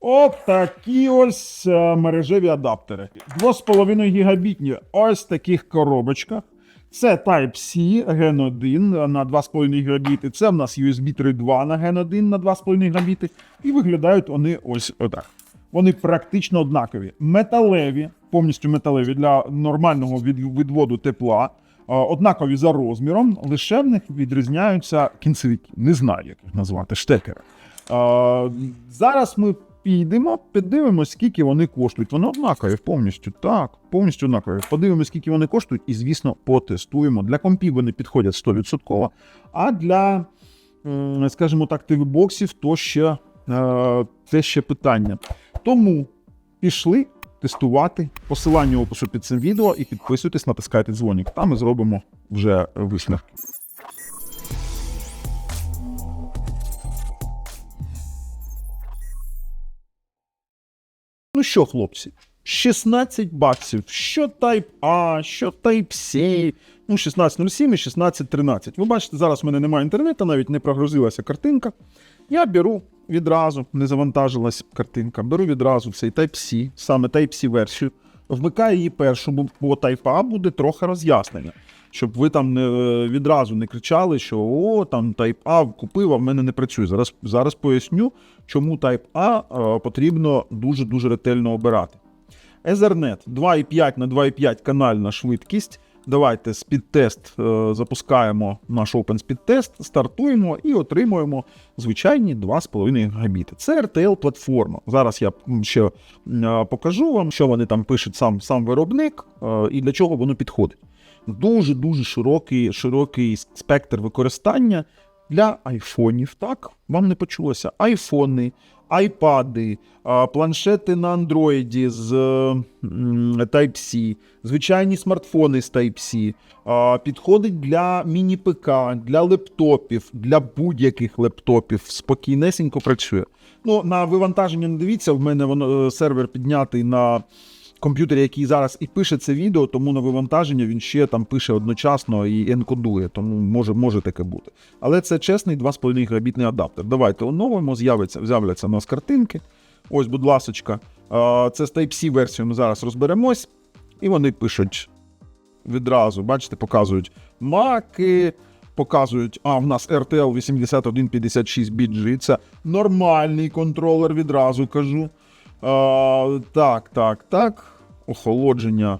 От такі ось е, мережеві адаптери. 2,5 гігабітні ось таких коробочках. Це Type-C Gen 1 на 2,5 гігабіти. Це в нас USB 3.2 на Gen 1 на 2,5 гігабіти. І виглядають вони ось отак. Вони практично однакові. Металеві, повністю металеві для нормального відводу тепла. Е, Однакові за розміром, лише в них відрізняються кінцевики. Не знаю, як їх назвати, штекери. Е, Зараз ми підемо, подивимося, скільки вони коштують. Вони однакові повністю. Так, повністю однакові. Подивимося, скільки вони коштують, і, звісно, потестуємо. Для компів вони підходять 100%, а для, скажімо так, тв-боксів то ще, е, це ще питання. Тому пішли тестувати посилання опису під цим відео і підписуйтесь, натискайте дзвоник. Там ми зробимо вже висновки. Ну що, хлопці, 16 баксів. Що Type A, що Type C. Ну, 16.07 і 16.13. Ви бачите, зараз в мене немає інтернету, навіть не прогрузилася картинка. Я беру відразу, не завантажилась картинка, беру відразу цей Type-C, саме Type-C версію, вмикаю її першу, бо Type буде трохи роз'яснення. Щоб ви там не, відразу не кричали, що о, там Type А купив, а в мене не працює. Зараз, зараз поясню, чому Type A е, потрібно дуже-дуже ретельно обирати. Ethernet 2,5 на 2,5 канальна швидкість. Давайте спідтест е, запускаємо наш Open Speed стартуємо і отримуємо звичайні 2,5 гігабіти. Це RTL платформа. Зараз я ще е, покажу вам, що вони там пишуть сам, сам виробник е, і для чого воно підходить. Дуже дуже широкий, широкий спектр використання для айфонів. Так, вам не почулося. Айфони, айпади, планшети на андроїді з Type-C, звичайні смартфони з Type-C, підходить для міні-ПК, для лептопів, для будь-яких лептопів. Спокійнесенько працює. Ну, на вивантаження не дивіться, в мене воно е, сервер піднятий на комп'ютері, який зараз і пише це відео, тому на вивантаження він ще там пише одночасно і енкодує, тому може, може таке бути. Але це чесний 2,5 гігабітний адаптер. Давайте оновимо, з'явиться, з'являться у нас картинки. Ось, будь ласочка, це з Type-C версією ми зараз розберемось. І вони пишуть відразу, бачите, показують маки. Показують, а в нас RTL 8156 BG, це нормальний контролер, відразу кажу. А, так, так, так. Охолодження.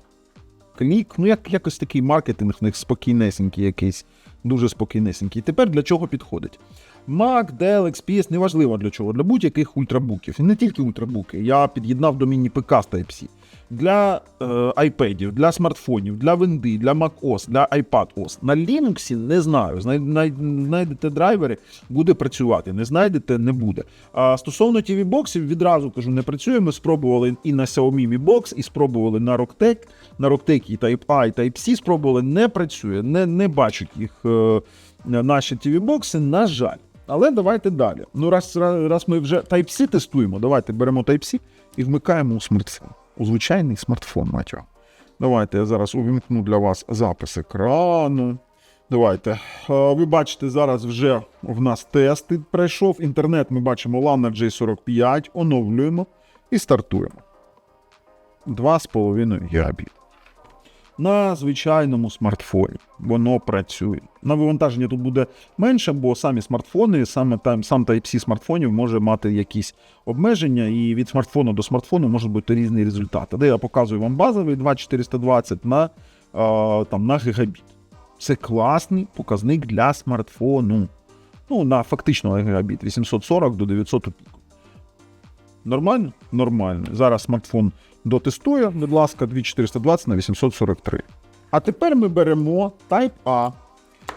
Клік. Ну, як, якось такий маркетинг в них спокійнесенький якийсь. Дуже спокійнесенький. Тепер для чого підходить? Mac, Dell, XPS, неважливо для чого, для будь-яких ультрабуків. І не тільки ультрабуки. Я під'єднав до міні-ПК з Type-C. Для е, iPad, для смартфонів, для Винди, для macOS, для iPadOS. На Linux не знаю. Знай- знай- Знайдете драйвери, буде працювати. Не знайдете, не буде. А стосовно TV боксів, відразу кажу, не працює. Ми спробували і на Xiaomi Mi Box, і спробували на Rocktech. На Rocktech і Type A, і Type-C спробували, не працює, не, не бачать їх е, наші TV бокси, на жаль. Але давайте далі. Ну, раз, раз, раз ми вже Type-C тестуємо, давайте беремо Type-C і вмикаємо у смартфон. У звичайний смартфон, мать. Давайте я зараз увімкну для вас запис екрану. Давайте. Ви бачите, зараз вже в нас тест пройшов. Інтернет ми бачимо LAN на J45, оновлюємо і стартуємо. 2,5 гігабіт. На звичайному смартфоні воно працює. На вивантаження тут буде менше, бо самі смартфони, саме там, сам Type-C смартфонів може мати якісь обмеження, і від смартфону до смартфону можуть бути різні результати. Де я показую вам базовий 2420 на, там, на гігабіт. Це класний показник для смартфону. Ну, на фактично гігабіт 840 до 900 у піку. Нормально? Нормально. Зараз смартфон дотестує, будь ласка, 2420 на 843. А тепер ми беремо Type A.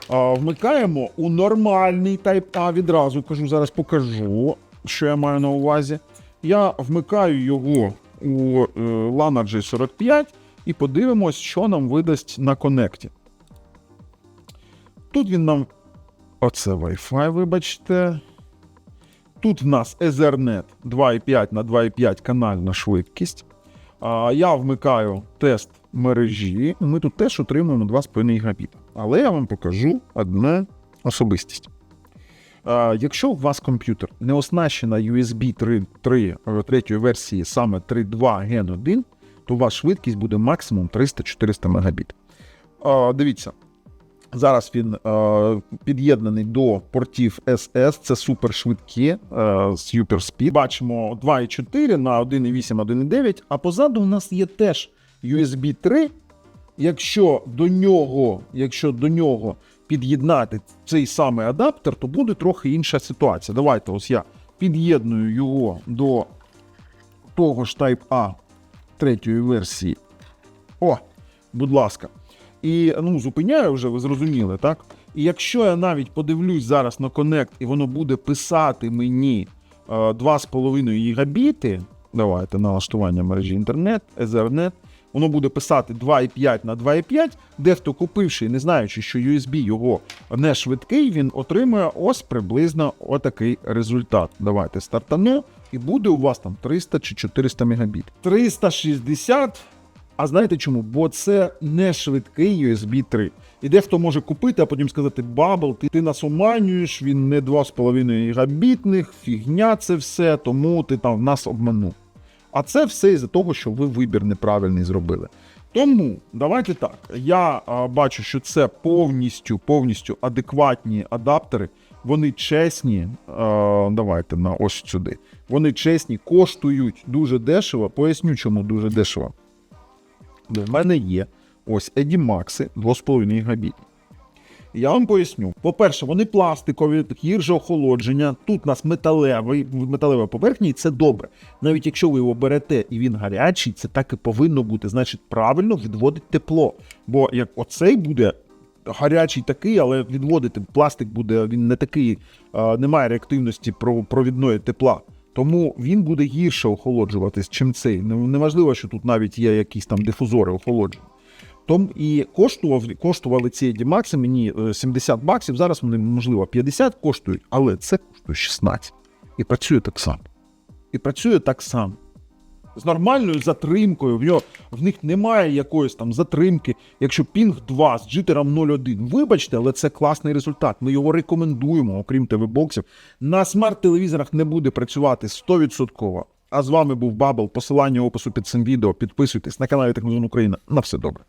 А, вмикаємо у нормальний Type A. Відразу кажу, зараз покажу, що я маю на увазі. Я вмикаю його у е, LAN G45 і подивимось, що нам видасть на конекті. Тут він нам. Оце Wi-Fi, вибачте. Тут в нас Ethernet 2,5 на 2,5 канальна швидкість. Я вмикаю тест мережі. Ми тут теж отримуємо 2,5 гігабіта. Але я вам покажу одне особистість. Якщо у вас комп'ютер не оснащена USB 3, 3 е, третьої версії саме 3.2 Gen 1, то у вас швидкість буде максимум 300-400 Мбіт. Дивіться, зараз він е, під'єднаний до портів SS, це супершвидкі е, Super Бачимо 2.4 на 1.8, 1.9, а позаду у нас є теж USB 3. Якщо до нього, якщо до нього під'єднати цей самий адаптер, то буде трохи інша ситуація. Давайте ось я під'єдную його до того ж Type A третьої версії. О, будь ласка. І ну, зупиняю вже, ви зрозуміли, так? І якщо я навіть подивлюсь зараз на Connect, і воно буде писати мені е, 2,5 гігабіти, давайте налаштування мережі інтернет, Ethernet, воно буде писати 2,5 на 2,5, дехто купивши, не знаючи, що USB його не швидкий, він отримує ось приблизно отакий результат. Давайте стартану, і буде у вас там 300 чи 400 мегабіт. 360 а знаєте чому? Бо це не швидкий USB 3. І дехто може купити, а потім сказати: Бабл, ти, ти нас оманюєш, він не 2,5 гігабітних, фігня це все, тому ти там нас обманув. А це все із-за того, що ви вибір неправильний зробили. Тому давайте так. Я а, бачу, що це повністю повністю адекватні адаптери. Вони чесні. А, давайте на ось сюди. Вони чесні, коштують дуже дешево. Поясню, чому дуже дешево. В мене є ось Едімакси 2,5 гігабіт. Я вам поясню. По-перше, вони пластикові, гірше охолодження. Тут у нас металевий, металева поверхня, і це добре. Навіть якщо ви його берете і він гарячий, це так і повинно бути. Значить, правильно відводить тепло. Бо як оцей буде гарячий такий, але відводити пластик буде, він не такий, немає реактивності про- провідної тепла. Тому він буде гірше охолоджуватись, чим цей. Неважливо, що тут навіть є якісь там дифузори охолодження. Том і коштував, коштували ці Едімакси мені е, 70 баксів. Зараз вони, можливо, 50 коштують, але це коштує 16. І працює так само. І працює так само. З нормальною затримкою. В, нього, в них немає якоїсь там затримки. Якщо пінг 2 з джитером 0,1, вибачте, але це класний результат. Ми його рекомендуємо, окрім ТВ-боксів. На смарт-телевізорах не буде працювати 100%. А з вами був Бабл. Посилання опису під цим відео. Підписуйтесь на каналі Технозон Україна. На все добре.